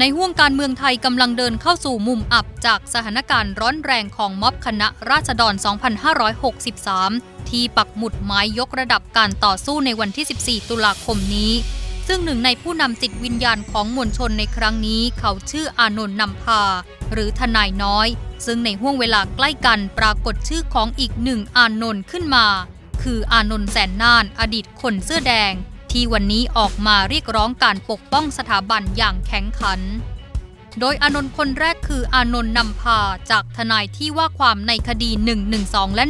ในห่วงการเมืองไทยกำลังเดินเข้าสู่มุมอับจากสถานการณ์ร้อนแรงของม็อบคณะราษฎร 2563 ที่ปักหมุดหมายยกระดับการต่อสู้ในวันที่ 14 ตุลาคมนี้ ซึ่งหนึ่งในผู้นำจิตวิญญาณของมวลชนในครั้งนี้ เขาชื่ออานนท์นำพา หรือทนายน้อย ซึ่งในห่วงเวลาใกล้กันปรากฏชื่อของอีกหนึ่งอานนท์ขึ้นมา คืออานนท์แสนน่าน อดีตคนเสื้อแดง ที่วันนี้ออกมาเรียกร้องการปกป้องสถาบันอย่างแข็งขัน โดยอานนท์คนแรกคืออานนท์นำพาจากทนายที่ว่าความในคดี 112 และ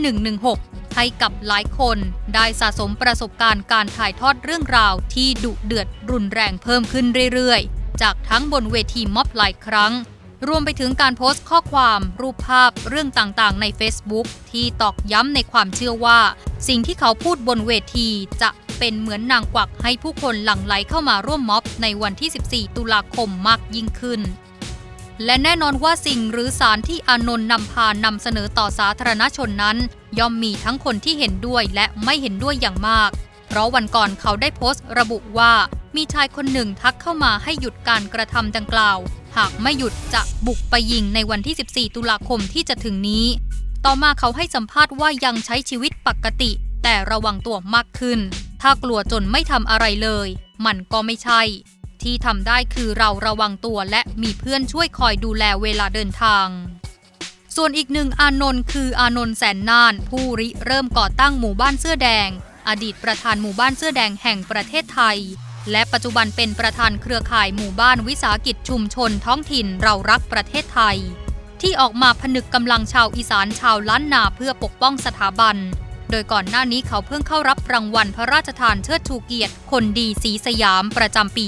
116 ให้กับหลายคนได้สะสมประสบการณ์การถ่ายทอดเรื่องราวที่ดุเดือดรุนแรงเพิ่มขึ้นเรื่อยๆ จากทั้งบนเวทีม็อบหลายครั้งรวมไปถึงการโพสต์ข้อความรูปภาพเรื่องต่างๆ ใน Facebook ที่ตอกย้ำในความเชื่อว่า สิ่งที่เขาพูดบนเวทีจะ เป็นเหมือนนางกวักให้ผู้คนหลั่งไหลเข้ามาร่วมม็อบในวันที่ 14 ตุลาคมมากยิ่งขึ้น และแน่นอนว่าสิ่งหรือสารที่อานนท์นำพานำเสนอต่อสาธารณชนนั้น ย่อมมีทั้งคนที่เห็นด้วยและไม่เห็นด้วยอย่างมาก เพราะวันก่อนเขาได้โพสต์ระบุว่ามีชายคนหนึ่งทักเข้ามาให้หยุดการกระทำดังกล่าว หากไม่หยุดจะบุกไปยิงในวันที่ 14 ตุลาคมที่จะถึงนี้ ต่อมาเขาให้สัมภาษณ์ว่ายังใช้ชีวิตปกติ แต่ระวังตัวมากขึ้น ถ้ากลัวจนไม่ทำอะไรเลย มันก็ไม่ใช่ ที่ทำได้คือเราระวังตัวและมีเพื่อนช่วยคอยดูแลเวลาเดินทาง ส่วนอีกหนึ่งอานนท์คืออานนท์แสนน่าน ผู้ริเริ่มก่อตั้งหมู่บ้านเสื้อแดง อดีตประธานหมู่บ้านเสื้อแดงแห่งประเทศไทย และปัจจุบันเป็นประธานเครือข่ายหมู่บ้านวิสาหกิจชุมชนท้องถิ่นเรารักประเทศไทย ที่ออกมาผนึกกำลังชาวอีสานชาวล้านนาเพื่อปกป้องสถาบัน โดยก่อนหน้านี้เขาเพิ่งเข้ารับรางวัลพระราชทานเชิดชูเกียรติ คนดีสีสยามประจำปี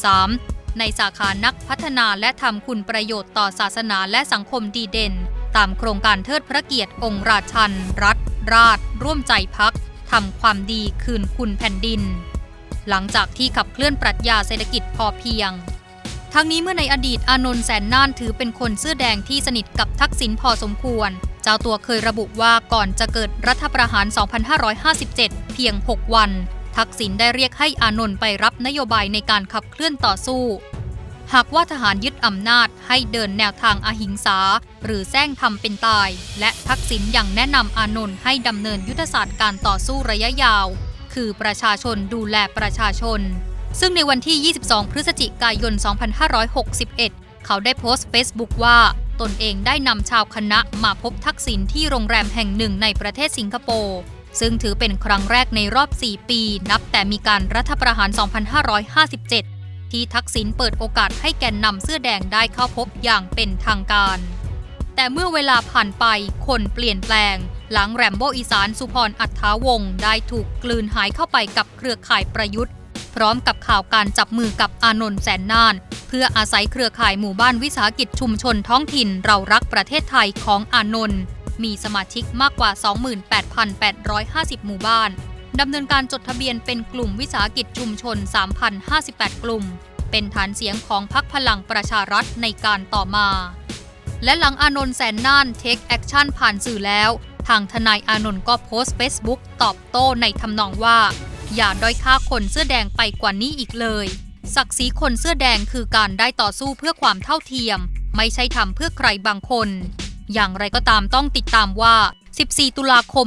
2563 ในสาขานักพัฒนาและทำคุณประโยชน์ต่อศาสนาและสังคมดีเด่น ตามโครงการเทิดพระเกียรติองค์ราชัน รัฐ ราช ร่วมใจพักทำความดีคืนคุณแผ่นดิน หลังจากที่ขับเคลื่อนปรัชญาเศรษฐกิจพอเพียง ทั้งนี้เมื่อในอดีตอานนท์แสนน่านถือเป็นคนเสื้อแดงที่สนิทกับทักษิณพอสมควร เจ้าตัวเคยระบุว่าก่อนจะเกิดรัฐประหาร 2557 เพียง 6 วัน ทักษิณได้เรียกให้อานนท์ไปรับนโยบายในการขับเคลื่อนต่อสู้ หากว่าทหารยึดอำนาจให้เดินแนวทางอหิงสา หรือแซงทำเป็นตาย และทักษิณยังแนะนำอานนท์ให้ดำเนินยุทธศาสตร์การต่อสู้ระยะยาว คือประชาชนดูแลประชาชน ซึ่งในวันที่ 22 พฤศจิกายน 2561 เขาได้โพสต์เฟซบุ๊กว่า ตนเองได้นำชาวคณะมาพบทักษิณที่โรงแรมแห่งหนึ่งในประเทศสิงคโปร์ ซึ่งถือเป็นครั้งแรกในรอบ 4 ปี นับแต่มีการรัฐประหาร 2557 ที่ทักษิณเปิดโอกาสให้แกนนำเสื้อแดงได้เข้าพบอย่างเป็นทางการ แต่เมื่อเวลาผ่านไปคนเปลี่ยนแปลง หลังแรมโบอีสานสุพรอัฐาวงศ์ได้ถูกกลืนหายเข้าไปกับเครือข่ายประยุทธ์ พร้อมกับข่าวการจับมือกับอานนท์แสนน่าน เพื่ออาศัยเครือข่ายหมู่บ้านวิสาหกิจชุมชนท้องถิ่นเรารักประเทศไทยของอานนท์มีสมาชิกมากกว่า 28,850 หมู่บ้านดำเนินการจดทะเบียนเป็นกลุ่มวิสาหกิจชุมชน 3,058 กลุ่ม เป็นฐานเสียงของพรรคพลังประชารัฐในการต่อมา และหลังอานนท์แสนน่านเทคแอคชั่นผ่านสื่อแล้ว ทางทนายอานนท์ก็โพสต์เฟซบุ๊กตอบโต้ในทำนองว่า อย่าด้อยค่าคนเสื้อแดงไปกว่านี้อีกเลย ศักดิ์ศรีคนเสื้อแดงคือการได้ต่อสู้เพื่อความเท่าเทียม ไม่ใช่ทำเพื่อใครบางคน อย่างไรก็ตามต้องติดตามว่า 14 ตุลาคม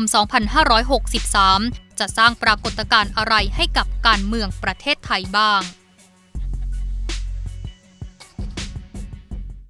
2563 จะสร้างปรากฏการณ์อะไรให้กับการเมืองประเทศไทยบ้าง